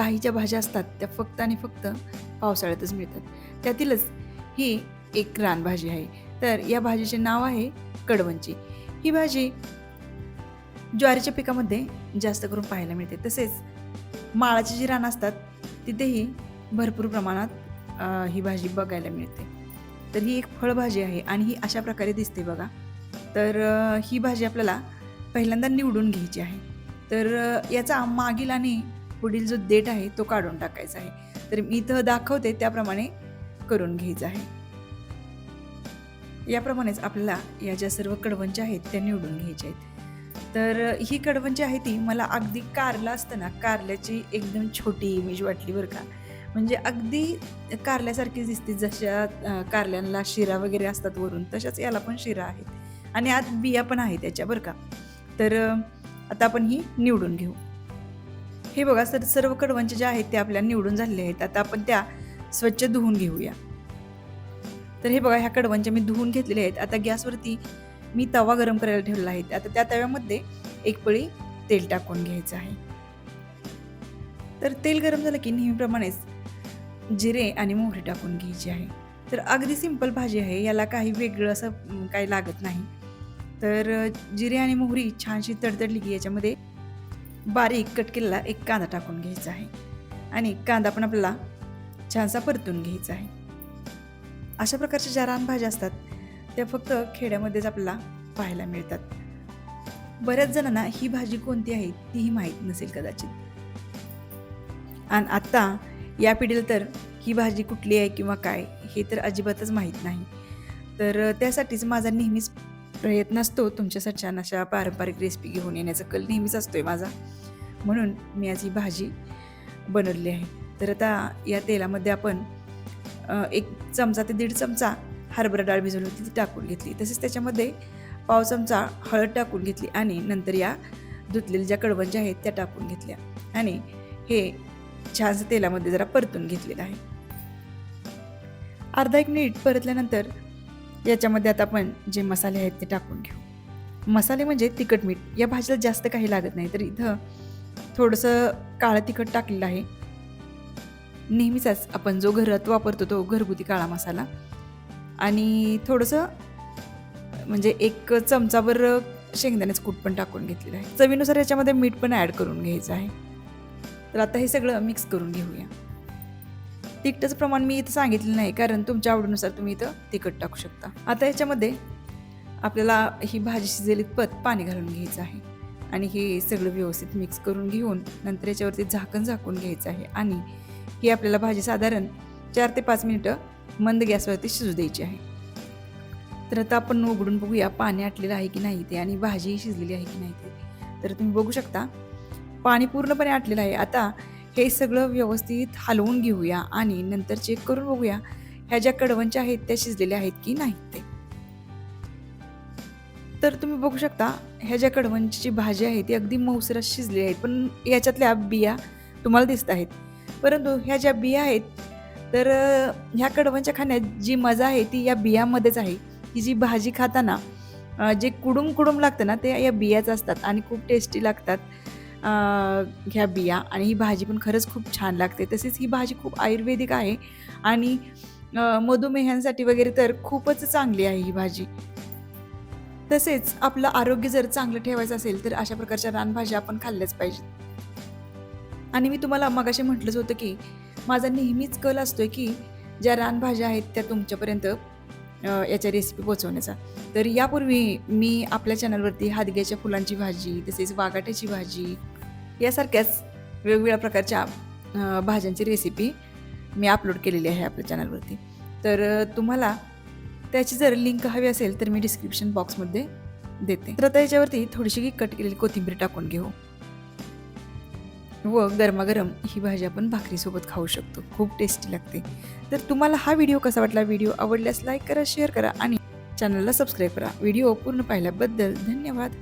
काही ज्या भाज्या असतात त्या फक्त आणि फक्त पावसाळ्यातच मिळतात. त्यातीलच ही एक रानभाजी आहे. तर या भाजीचे नाव आहे कडवंची. ही भाजी ज्वारीच्या पिकामध्ये जास्त करून पाहायला मिळते. तसेच माळाची जी रानं असतात तिथेही भरपूर प्रमाणात ही भाजी बघायला मिळते. तर ही एक फळभाजी आहे आणि ही अशा प्रकारे दिसते बघा. तर ही भाजी आपल्याला पहिल्यांदा निवडून घ्यायची आहे. तर याचा मागील आणि पुढील जो देठ आहे तो काढून टाकायचा आहे. तर मी इथं दाखवते त्याप्रमाणे करून घ्यायचं आहे. याप्रमाणेच आपल्याला या ज्या सर्व कडवंच्या आहेत त्या निवडून घ्यायच्या आहेत. तर ही कडवंची आहे ती मला अगदी कारला असतं ना कारल्याची एकदम छोटी इमेज वाटली बरं का. म्हणजे अगदी कारल्यासारखी दिसते जशा कारल्यांना शिरा वगैरे असतात वरून तशाच याला पण शिरा आहेत. आणि आत बिया पण आहे त्याच्या बरं का. तर आता आपण ही निवडून घेऊ. हे बघा सर सर्व कडवंचे जे आहेत ते आपल्या निवडून झालेले आहेत. आता आपण त्या स्वच्छ धुवून घेऊया. तर हे बघा ह्या कडवंच्या मी धुवून घेतलेल्या आहेत. आता गॅसवरती मी तवा गरम करायला ठेवलेला आहे. आता त्या तव्यामध्ये एक पळी तेल टाकून घ्यायचं आहे. तर तेल गरम झालं की नेहमीप्रमाणेच जिरे आणि मोहरी टाकून घ्यायची आहे. तर अगदी सिंपल भाजी आहे. याला काही वेगळं असं काही लागत नाही. तर जिरे आणि मोहरी छानशी तडतडली की याच्यामध्ये बारीक कट केलेला एक कांदा टाकून घ्यायचा आहे. आणि कांदा पण आपल्याला छानसा परतून घ्यायचा आहे. अशा प्रकारच्या ज्या रानभाज्या असतात त्या फक्त खेड्यामध्येच आपल्याला पाहायला मिळतात. बऱ्याच जणांना ही भाजी कोणती आहे तीही माहीत नसेल कदाचित. आणि आत्ता या पिढीला तर ही भाजी कुठली आहे किंवा काय हे तर अजिबातच माहीत नाही. तर त्यासाठीच माझा नेहमीच प्रयत्न असतो तुमच्यासाठी छान अशा पारंपरिक रेसिपी घेऊन येण्याचा. कल नेहमीच असतो आहे माझा. म्हणून मी आज ही भाजी बनवली आहे. तर आता या तेलामध्ये आपण एक चमचा ते दीड चमचा हरभरा डाळ भिजवली होती ती टाकून घेतली. तसेच त्याच्यामध्ये पाव चमचा हळद टाकून घेतली आणि नंतर या धुतलेल्या ज्या कडवंज्या आहेत त्या टाकून घेतल्या. आणि हे छानसं तेलामध्ये जरा परतून घेतलेलं आहे. अर्धा एक मिनिट परतल्यानंतर याच्यामध्ये आता आपण जे मसाले आहेत ते टाकून घेऊ. मसाले म्हणजे तिखट मीठ. या भाजीला जास्त काही लागत नाही तर इथं थोडंसं काळं तिखट टाकलेलं आहे. नेहमीचाच आपण जो घरात वापरतो तो घरगुती काळा मसाला. आणि थोडंसं म्हणजे एक चमचाभर शेंगदाण्याचं कूट पण टाकून घेतलेलं आहे. चवीनुसार याच्यामध्ये मीठ पण ॲड करून घ्यायचं आहे. तर आता हे सगळं मिक्स करून घेऊया. तिखटाचं प्रमाण मी इथं सांगितलं नाही कारण तुमच्या आवडीनुसार तुम्ही इथं तिखट टाकू शकता. आता ह्याच्यामध्ये आपल्याला ही भाजी शिजेली पत पाणी घालून घ्यायचं आहे आणि हे सगळं व्यवस्थित मिक्स करून घेऊन नंतर याच्यावरती झाकण झाकून घ्यायचं आहे आणि ही आपल्याला भाजी साधारण चार ते पाच मिनिटं मंद गॅसवरती शिजू द्यायची आहे. तर आता आपण उघडून बघूया पाणी आटलेलं आहे की नाही ते आणि भाजी शिजलेली आहे की नाही ते. तर तुम्ही बघू शकता पाणी पूर्णपणे आटलेलं आहे. आता हे सगळं व्यवस्थित हलवून घेऊया आणि नंतर चेक करून बघूया ह्या ज्या कडवंच्या आहेत त्या शिजलेल्या आहेत की नाहीत ते. तर तुम्ही बघू शकता ह्या ज्या कडवंची जी भाजी आहे ती अगदी मौसरात शिजलेली आहेत पण याच्यातल्या बिया तुम्हाला दिसत आहेत. परंतु ह्या ज्या बिया आहेत तर ह्या कडवंच्या खाण्यात जी मजा आहे ती या बियामध्येच आहे. ही जी भाजी खाताना जे कुडुम कुडुम लागतं ना ते या बियाच असतात आणि खूप टेस्टी लागतात. ह्या बिया आणि ही भाजी पण खरंच खूप छान लागते. तसेच ही भाजी खूप आयुर्वेदिक आहे आणि मधुमेह्यांसाठी वगैरे तर खूपच चांगली आहे ही भाजी. तसेच आपलं आरोग्य जर चांगलं ठेवायचं असेल तर अशा प्रकारच्या रानभाज्या आपण खाल्ल्याच पाहिजेत. आणि मी तुम्हाला मगाशी म्हटलंच होतं की माझा नेहमीच कल असतोय की ज्या रानभाज्या आहेत त्या तुमच्यापर्यंत याच्या रेसिपी पोचवण्याचा तर यापूर्वी मी आपल्या चॅनलवरती हादग्याच्या फुलांची भाजी तसेच वागाट्याची भाजी यासारख्याच वेगवेगळ्या प्रकारच्या भाज्यांची रेसिपी मी अपलोड केलेली आहे आपल्या चॅनलवरती तर तुम्हाला त्याची जर लिंक हवी असेल तर मी डिस्क्रिप्शन बॉक्समध्ये देते. तर आता याच्यावरती थोडीशी कट केलेली कोथिंबीर टाकून घेऊ. व गरमागरम ही भाजी आपण भाकरीसोबत खाऊ शकतो. खूप टेस्टी लागते. तर तुम्हाला हा व्हिडिओ कसा वाटला? व्हिडिओ आवडल्यास लाईक करा शेअर करा आणि चॅनलला सबस्क्राईब करा. व्हिडिओ पूर्ण पाहिल्याबद्दल धन्यवाद.